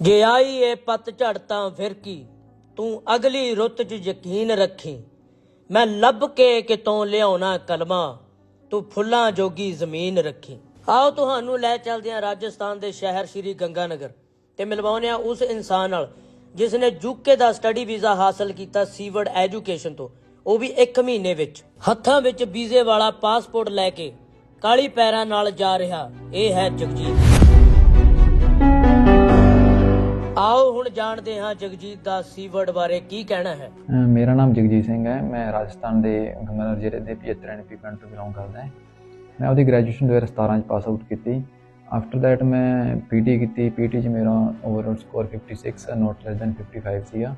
ਜੇ ਆਈ ਏ ਪਤ ਝੜ ਫਿਰ ਕੀ? ਤੂੰ ਅਗਲੀ ਰੁੱਤ 'ਚ ਯਕੀਨ ਰੱਖੀ। ਮੈਂ ਲੱਭ ਕੇ ਕਿਤੋਂ ਲਿਆਉਣਾ ਕਲਮਾ, ਤੂੰ ਫੁੱਲਾਂ ਜੋਗੀ ਜ਼ਮੀਨ ਰੱਖੀ। ਆਓ ਤੁਹਾਨੂੰ ਲੈ ਚੱਲਦੇ ਹਾਂ ਰਾਜਸਥਾਨ ਦੇ ਸ਼ਹਿਰ ਸ਼੍ਰੀ ਗੰਗਾਨਗਰ ਤੇ ਮਿਲਵਾਉਂਦੇ ਹਾਂ ਉਸ ਇਨਸਾਨ ਨਾਲ, ਜਿਸ ਨੇ ਯੂਕੇ ਦਾ ਸਟੱਡੀ ਵੀਜ਼ਾ ਹਾਸਲ ਕੀਤਾ ਸੀਵਰਡ ਐਜੂਕੇਸ਼ਨ ਤੋਂ, ਉਹ ਵੀ 1 ਮਹੀਨੇ ਵਿੱਚ। ਹੱਥਾਂ ਵਿੱਚ ਵੀਜ਼ੇ ਵਾਲਾ ਪਾਸਪੋਰਟ ਲੈ ਕੇ ਕਾਲੀ ਪੈਰਾਂ ਨਾਲ ਜਾ ਰਿਹਾ, ਇਹ ਹੈ ਜਗਜੀਤ। ਆਓ ਹੁਣ ਜਾਣਦੇ ਹਾਂ ਜਗਜੀਤ ਦਾ ਸੀਵਰਡ ਬਾਰੇ ਕੀ ਕਹਿਣਾ ਹੈ। ਮੇਰਾ ਨਾਮ ਜਗਜੀਤ ਸਿੰਘ ਹੈ। ਮੈਂ ਰਾਜਸਥਾਨ ਦੇ ਗੰਗਾਨਗਰ ਜ਼ਿਲ੍ਹੇ ਦੇ 75 ਐਨਪੀ ਪਿੰਡ ਤੋਂ ਬਿਲੋਂਗ ਕਰਦਾ ਹਾਂ। ਮੈਂ ਆਪਦੀ ਗ੍ਰੈਜੂਏਸ਼ਨ 2017 ਚ ਪਾਸ ਆਊਟ ਕੀਤੀ। ਆਫਟਰ ਦੈਟ ਮੈਂ ਪੀਟੀ ਕੀਤੀ। ਪੀਟੀ ਚ ਮੇਰਾ overall score 56 not less than 55 ਸੀਗਾ।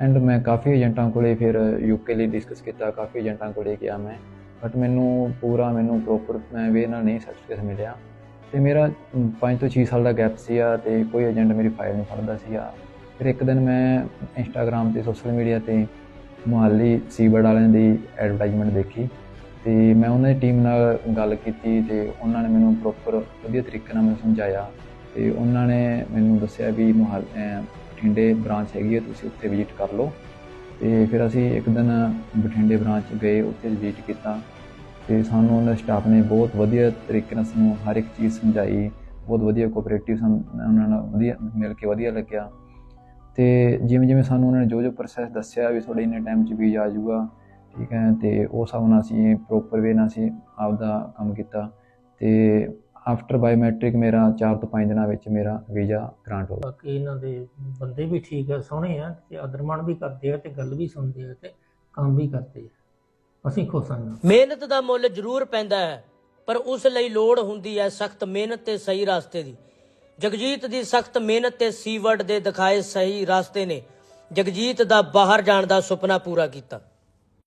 ਐਂਡ ਮੈਂ ਕਾਫੀ ਏਜੰਟਾਂ ਕੋਲੇ ਫਿਰ ਯੂਕੇ ਲਈ ਡਿਸਕਸ ਕੀਤਾ। ਕਾਫੀ ਏਜੰਟਾਂ ਕੋਲੇ ਗਿਆ ਮੈਂ। ਬਟ ਮੈਨੂੰ ਪੂਰਾ, ਮੈਨੂੰ ਪ੍ਰੋਪਰ ਵੇ ਨਾਲ ਨਹੀਂ ਸਰਟੀਫਿਕੇਟ ਮਿਲਿਆ। ਤੇ ਮੇਰਾ 5 ਤੋਂ 6 ਸਾਲ ਦਾ ਗੈਪ ਸੀਗਾ ਤੇ ਕੋਈ ਏਜੰਟ ਮੇਰੀ ਫਾਈਲ ਨਹੀਂ ਫੜਦਾ ਸੀਗਾ। ਫਿਰ ਇੱਕ ਦਿਨ ਮੈਂ ਇੰਸਟਾਗ੍ਰam ਤੇ ਸੋਸ਼ਲ ਮੀਡੀਆ ਤੇ ਮੁਹਾਲੀ ਸੀਵਰਡ ਵਾਲਿਆਂ ਦੀ ਐਡਵਰਟਾਈਜ਼ਮੈਂਟ ਦੇਖੀ ਤੇ ਮੈਂ ਉਹਨਾਂ ਦੀ ਟੀਮ ਨਾਲ ਗੱਲ ਕੀਤੀ ਤੇ ਉਹਨਾਂ ਨੇ ਮੈਨੂੰ ਪ੍ਰੋਪਰ ਵਧੀਆ ਤਰੀਕੇ ਨਾਲ ਮੈਨੂੰ ਸਮਝਾਇਆ ਤੇ ਉਹਨਾਂ ਨੇ ਮੈਨੂੰ ਦੱਸਿਆ ਵੀ ਮੁਹਾਲੀ ਬਠਿੰਡੇ ਬ੍ਰਾਂਚ ਹੈਗੀ ਹੈ ਤੁਸੀਂ ਉੱਥੇ ਵਿਜ਼ਿਟ ਕਰ ਲਓ। ਤੇ ਫਿਰ ਅਸੀਂ ਇੱਕ ਦਿਨ ਬਠਿੰਡੇ ਬ੍ਰਾਂਚ ਗਏ, ਉੱਥੇ ਵਿਜ਼ਿਟ ਕੀਤਾ। ਤੇ ਸਾਨੂੰ ਉਹਨਾਂ ਸਟਾਫ ਨੇ ਬਹੁਤ ਵਧੀਆ ਤਰੀਕੇ ਨਾਲ ਸਾਨੂੰ ਹਰ ਇੱਕ ਚੀਜ਼ ਸਮਝਾਈ, ਬਹੁਤ ਵਧੀਆ ਕੋਆਪਰੇਟਿਵ ਉਹਨਾਂ ਨਾਲ ਵਧੀਆ ਮਿਲ ਕੇ ਵਧੀਆ ਲੱਗਿਆ। ਤੇ ਜਿਵੇਂ ਜਿਵੇਂ ਸਾਨੂੰ ਉਹਨਾਂ ਨੇ ਜੋ ਜੋ ਪ੍ਰੋਸੈਸ ਦੱਸਿਆ ਵੀ ਤੁਹਾਡੇ ਇੰਨੇ ਟਾਈਮ 'ਚ ਵੀਜ਼ਾ ਆ ਜਾਊਗਾ, ਠੀਕ ਹੈ, ਤੇ ਉਹ ਸਭ ਨਾਲ ਅਸੀਂ ਪ੍ਰੋਪਰ ਵੇ ਨਾਲ ਅਸੀਂ ਆਪਦਾ ਕੰਮ ਕੀਤਾ। ਤੇ ਆਫਟਰ ਬਾਇਓਮੈਟ੍ਰਿਕ ਮੇਰਾ 4 ਤੋਂ 5 ਦਿਨਾਂ ਵਿੱਚ ਮੇਰਾ ਵੀਜ਼ਾ ਗ੍ਰਾਂਟ ਹੋ ਗਿਆ। ਬਾਕੀ ਇਹਨਾਂ ਦੇ ਬੰਦੇ ਵੀ ਠੀਕ ਆ, ਸੋਹਣੇ ਆ ਤੇ ਆਦਰਮਾਨ ਵੀ ਕਰਦੇ ਆ ਤੇ ਗੱਲ ਵੀ ਸੁਣਦੇ ਆ ਤੇ ਕੰਮ ਵੀ ਕਰਦੇ ਆ। ਅਸੀਂ ਖੁਸ਼ ਹਾਂ। ਮਿਹਨਤ ਦਾ ਮੁੱਲ ਜ਼ਰੂਰ ਪੈਂਦਾ ਹੈ, ਪਰ ਉਸ ਲਈ ਲੋੜ ਹੁੰਦੀ ਹੈ ਸਖਤ ਮਿਹਨਤ ਤੇ ਸਹੀ ਰਸਤੇ ਦੀ। ਜਗਜੀਤ ਦੀ ਸਖਤ ਮਿਹਨਤ ਤੇ ਸੀਵਰਡ ਦੇ ਦਿਖਾਏ ਸਹੀ ਰਸਤੇ ਨੇ। ਜਗਜੀਤ ਦਾ ਬਾਹਰ ਜਾਣ ਦਾ ਸੁਪਨਾ ਪੂਰਾ ਕੀਤਾ।